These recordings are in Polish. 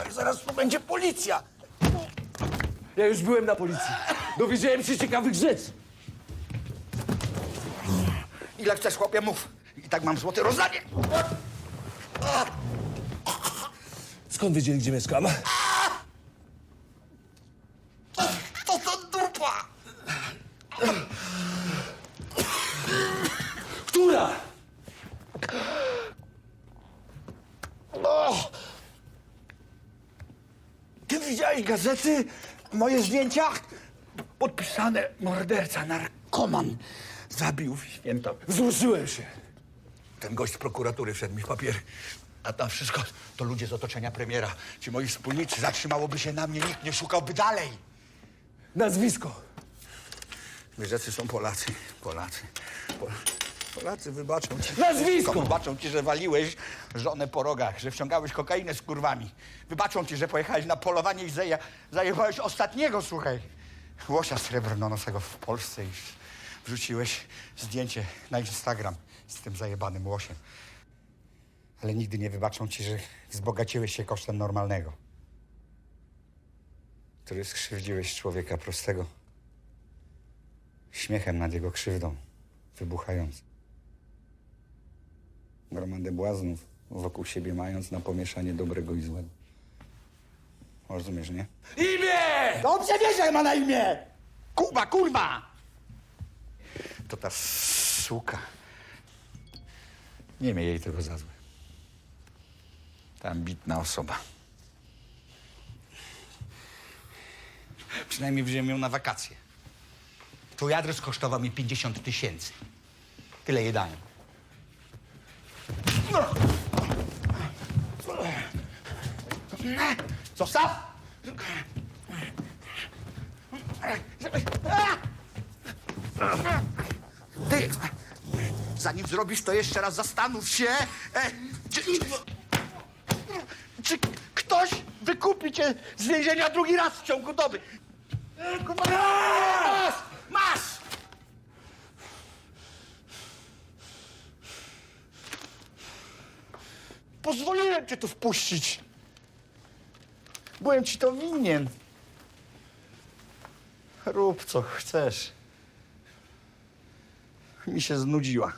Ale zaraz tu będzie policja. Ja już byłem na policji. Dowiedziałem się ciekawych rzeczy. Ile chcesz, chłopie, mów. I tak mam złote rozdanie. Skąd wiedzieli, gdzie mieszkam? To to dupa! Która? Widziałeś gazety? Moje zdjęcia? Podpisane morderca, narkoman. Zabił w święto. Wzruszyłem się. Ten gość z prokuratury wszedł mi w papier. A tam wszystko to ludzie z otoczenia premiera. Ci moi wspólnicy zatrzymałoby się na mnie, nikt nie szukałby dalej. Nazwisko. Wyrzeccy są Polacy. Polacy. Po, Polacy wybaczą ci. Nazwisko! Wybaczą ci, że waliłeś żonę po rogach, że wciągałeś kokainę z kurwami. Wybaczą ci, że pojechałeś na polowanie i zaje, zajebałeś ostatniego, słuchaj, łosia srebrnonosego w Polsce i wrzuciłeś zdjęcie na Instagram z tym zajebanym łosiem. Ale nigdy nie wybaczą ci, że wzbogaciłeś się kosztem normalnego. Który skrzywdziłeś człowieka prostego. Śmiechem nad jego krzywdą, wybuchając. Gromadę błaznów wokół siebie mając na pomieszanie dobrego i złego. Rozumiesz, nie? Imię! Dobrze wiesz, jak ma na imię! Kuba, kurwa! To ta suka. Nie miej jej tego za złe. Ta ambitna osoba. Przynajmniej wziąłem ją na wakacje. Twój adres kosztował mi 50 tysięcy. Tyle jej dałem. Zostaw! Ty, zanim zrobisz to jeszcze raz zastanów się, e, czy, czy, czy ktoś wykupi cię z więzienia drugi raz w ciągu doby. E, Pozwoliłem cię tu wpuścić. Byłem ci to winien. Rób co chcesz. Mi się znudziła.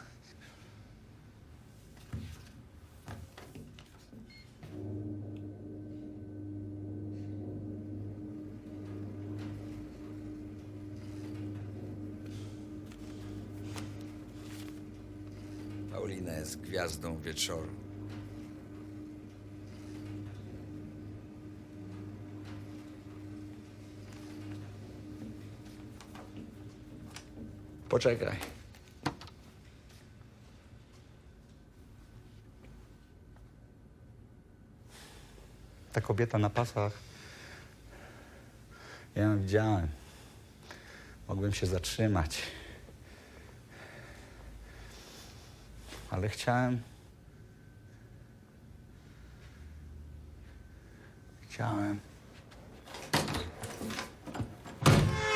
Paulina jest gwiazdą wieczoru. Poczekaj. Ta kobieta na pasach. Ja ją widziałem. Mogłem się zatrzymać. Ale chciałem. Chciałem